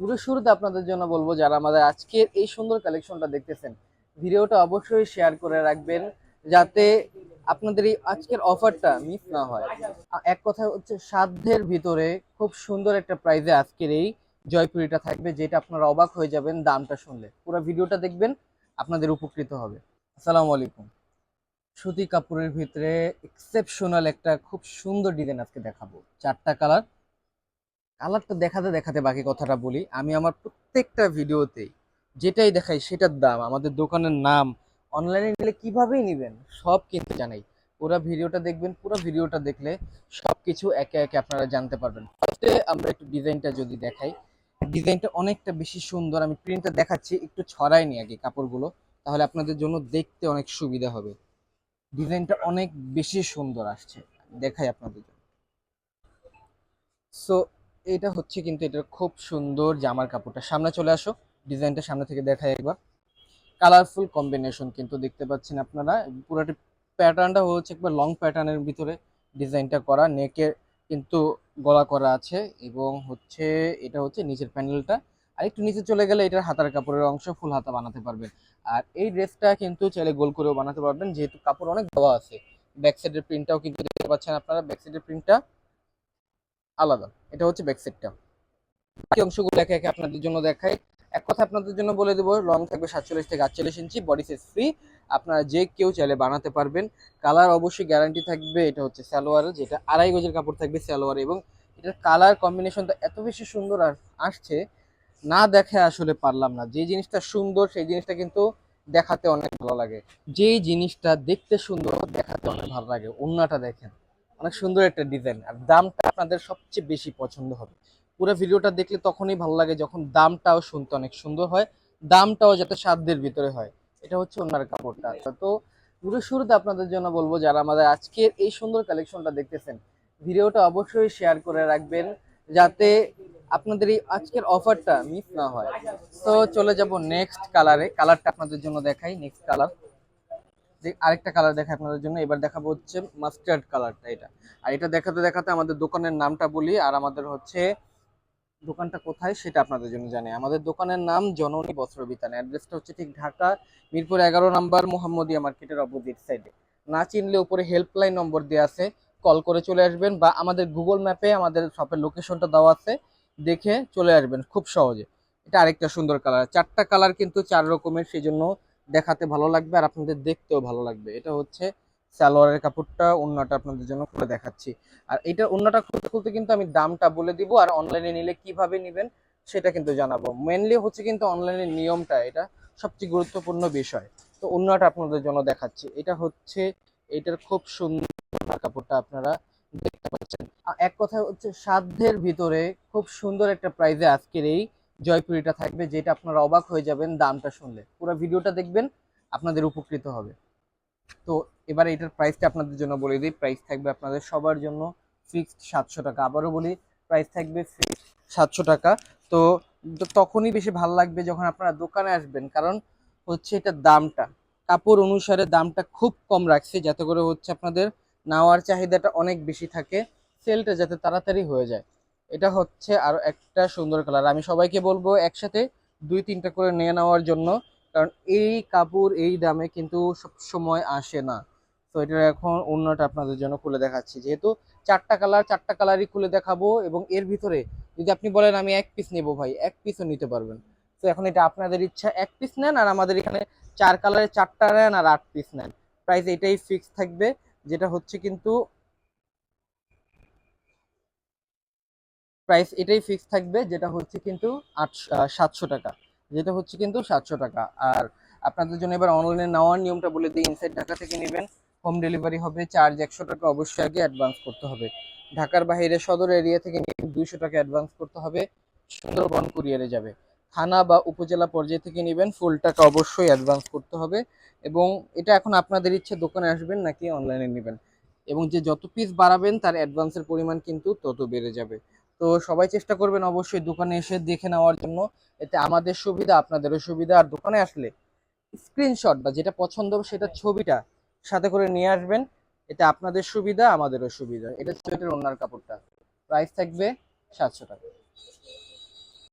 পুরো শুরুতে আপনাদের জন্য বলব, যারা আমাদের আজকের এই সুন্দর কালেকশনটা দেখতেছেন, ভিডিওটা অবশ্যই শেয়ার করে রাখবেন, যাতে আপনাদের এই আজকের অফারটা মিস না হয়। এক কথা হচ্ছে, সাধ্যের ভিতরে খুব সুন্দর একটা প্রাইজে আজকের এই জয়পুরিটা থাকবে, যেটা আপনারা অবাক হয়ে যাবেন দামটা শুনলে। পুরো ভিডিওটা দেখবেন, আপনাদের উপকৃত হবে। আসসালামু আলাইকুম। সুতি কাপড়ের ভিতরে এক্সেপশনাল একটা খুব সুন্দর ডিজাইন আজকে দেখাবো। চারটা কালার কালারটা দেখাতে দেখাতে বাকি কথাটা বলি। আমি আমার প্রত্যেকটা ভিডিওতেই যেটাই দেখাই সেটার দাম, আমাদের দোকানের নাম অনলাইনে নিলে কিভাবেই নেবেন, সব কিন্তু জানাই। পুরো ভিডিওটা দেখবেন, পুরো ভিডিওটা দেখলে সব কিছু একে একে আপনারা জানতে পারবেন। ফার্স্টে আমরা একটু ডিজাইনটা যদি দেখাই, ডিজাইনটা অনেকটা বেশি সুন্দর। আমি প্রিন্টটা দেখাচ্ছি, একটু ছড়াইনি আগে কাপড়গুলো, তাহলে আপনাদের জন্য দেখতে অনেক সুবিধা হবে। ডিজাইনটা অনেক বেশি সুন্দর আসছে, দেখাই আপনাদের জন্য। সো এটা হচ্ছে কিন্তু এটা খুব সুন্দর জামার কাপড়টা। সামনে চলে আসো, ডিজাইনটা সামনে থেকে দেখাই একবার। কালারফুল কম্বিনেশন কিন্তু দেখতে পাচ্ছেন আপনারা। পুরোটা প্যাটার্নটা হচ্ছে একবার লং প্যাটার্নের ভিতরে ডিজাইনটা করা। নেকে কিন্তু গলা করা আছে এবং হচ্ছে এটা হচ্ছে নিচের প্যানেলটা। আর একটু নিচে চলে গেলে এটার হাতার কাপড়ের অংশ ফুল হাতা বানাতে পারবেন। আর এই ড্রেসটা কিন্তু চাইলে গোল করেও বানাতে পারবেন। যেহেতু কাপড় অনেক দেওয়া আছে। ব্যাক সাইডের প্রিন্টটাও কিন্তু দেখতে পাচ্ছেন আপনারা। ব্যাক সাইডের প্রিন্টটা আলাদা। এটা হচ্ছে ব্যাক সাইডটা বাকি অংশগুলো একে একে আপনাদের জন্য দেখাই। এক কথা আপনাদের জন্য বলে দেবো লং থাকবে সাতচল্লিশ থেকে আটচল্লিশ ইঞ্চি বডি সাইজ ফ্রি আপনারা যে কেউ চাইলে বানাতে পারবেন। কালার অবশ্যই গ্যারান্টি থাকবে, এটা হচ্ছে সালোয়ারের যেটা আড়াই গজের কাপড় থাকবে সালোয়ার। এবং এটার কালার কম্বিনেশনটা এত বেশি সুন্দর আর আসছে, না দেখে আসলে পারলাম না। যে জিনিসটা সুন্দর, সেই জিনিসটা কিন্তু দেখাতে অনেক ভালো লাগে। যেই জিনিসটা দেখতে সুন্দর, দেখাতে অনেক ভালো লাগে। অন্যটা দেখেন। অনেক সুন্দর একটা ডিজাইন আর দামটা আপনাদের সবচেয়ে বেশি পছন্দ হবে। পুরো ভিডিওটা দেখলে তখনই ভালো লাগে যখন দামটাও শুনতে অনেক সুন্দর হয়, দামটাও যাতে সাধ্যের ভিতরে হয়, এটা হচ্ছে ওনার কাপড়টা। তো পুরো শুরুতে আপনাদের জন্য বলব, যারা আমাদের আজকের এই সুন্দর কালেকশনটা দেখতেছেন, ভিডিওটা অবশ্যই শেয়ার করে রাখবেন, যাতে আপনাদের এই আজকের অফারটা মিস না হয়। তো চলে যাব নেক্সট কালারে কালারটা আপনাদের জন্য দেখাই নেক্সট কালার আরেকটা কালার দেখাই আপনাদের জন্য, এবার দেখাবো হচ্ছে মাস্টার্ড কালারটা এটা। আর এটা দেখাতে দেখাতে আমাদের দোকানের নামটা বলি, আর আমাদের হচ্ছে দোকানটা কোথায় সেটা আপনাদের জন্য জানি আমাদের দোকানের নাম জননী বস্ত্র বিতান অ্যাড্রেসটা হচ্ছে ঠিক ঢাকা, মিরপুর এগারো নাম্বার মোহাম্মদিয়া মার্কেটের অপোজিট সাইডে না চিনলে উপরে হেল্পলাইন নম্বর দেওয়া আছে কল করে চলে আসবেন বা আমাদের গুগল ম্যাপে আমাদের শপের লোকেশনটা দেওয়া আছে, দেখে চলে আসবেন খুব সহজে। এটা আরেকটা সুন্দর কালার চারটা কালার কিন্তু চার রকমের সেই জন্য দেখাতে ভালো লাগবে আর আপনাদের দেখতেও ভালো লাগবে। এটা হচ্ছে সালোয়ারের কাপড়টা অন্যটা আপনাদের জন্য খুলে দেখাচ্ছি। আর এটা অন্যটা খুলতে খুলতে কিন্তু আমি দামটা বলে দিব আর অনলাইনে নিলে কীভাবে নেবেন সেটা কিন্তু জানাব। মেনলি হচ্ছে কিন্তু অনলাইনের নিয়মটা এটা সবচেয়ে গুরুত্বপূর্ণ বিষয়। তো অন্যটা আপনাদের জন্য দেখাচ্ছি। এটা হচ্ছে, এটার খুব সুন্দর কাপড়টা আপনারা দেখতে পাচ্ছেন। এক কথা হচ্ছে, সাধ্যের ভিতরে খুব সুন্দর একটা প্রাইজে আজকের এই জয়পুরিটা থাকবে, যেটা আপনারা অবাক হয়ে যাবেন দামটা শুনলে। পুরো ভিডিওটা দেখবেন, আপনাদের উপকৃত হবে। তো এবার এটার প্রাইসটা আপনাদের জন্য বলে দিই। প্রাইস থাকবে আপনাদের সবার জন্য ফিক্সড সাতশো টাকা। আবারও বলি প্রাইস থাকবে ফিক্সড সাতশো টাকা। তো তখনই বেশি ভালো লাগবে যখন আপনারা দোকানে আসবেন, কারণ হচ্ছে এটার দামটা। কাপড় অনুসারে দামটা খুব কম রাখছে, যাতে করে হচ্ছে আপনাদের নেওয়ার চাহিদাটা অনেক বেশি থাকে। সেলটা যাতে তাড়াতাড়ি হয়ে যায়। এটা হচ্ছে আরও একটা সুন্দর কালার আমি সবাইকে বলব একসাথে দুই, তিনটা করে নিয়ে নেওয়ার জন্য, কারণ এই কাপড় এই দামে কিন্তু সব সময় আসে না। তো এটার এখন অন্যটা আপনাদের জন্য খুলে দেখাচ্ছি। যেহেতু চারটা কালার চারটা কালারই খুলে দেখাবো এবং এর ভিতরে যদি আপনি বলেন আমি এক পিস নেব ভাই, এক পিসও নিতে পারবেন। তো এখন এটা আপনাদের ইচ্ছা, এক পিস নেন আর আমাদের এখানে চার কালারে চারটা নেন আর আট পিস নেন। প্রাইস এটাই ফিক্স থাকবে, যেটা হচ্ছে কিন্তু প্রাইস এটাই ফিক্স থাকবে, যেটা হচ্ছে কিন্তু আটশো সাতশো টাকা। যেটা হচ্ছে কিন্তু সাতশো টাকা। আর আপনাদের জন্য এবার অনলাইনে নেওয়ার নিয়মটা বলে দিই ইনসাইড ঢাকা থেকে নেবেন। হোম ডেলিভারি হবে চার্জ একশো টাকা অবশ্যই আগে অ্যাডভান্স করতে হবে। ঢাকার বাইরে সদর এরিয়া থেকে নিয়ে দুইশো টাকা অ্যাডভান্স করতে হবে। সুন্দরবন কুরিয়ারে যাবে। থানা বা উপজেলা পর্যায় থেকে নেবেন ফুল টাকা অবশ্যই অ্যাডভান্স করতে হবে। এবং এটা এখন আপনাদের ইচ্ছে, দোকানে আসবেন নাকি অনলাইনে নেবেন। এবং যে যত পিস বাড়াবেন, তার অ্যাডভান্সের পরিমাণ কিন্তু তত বেড়ে যাবে। তো সবাই চেষ্টা করবেন অবশ্যই দোকানে এসে দেখে নেওয়ার জন্য। এতে আমাদের সুবিধা, আপনাদেরও সুবিধা। আর দোকানে আসলে স্ক্রিনশট বা যেটা পছন্দ হবে সেটা ছবিটা সাথে করে নিয়ে আসবেন। এতে আপনাদের সুবিধা, আমাদেরও সুবিধা। এটা সোয়েটার ওনার কাপড়টা। প্রাইস থাকবে সাতশো টাকা।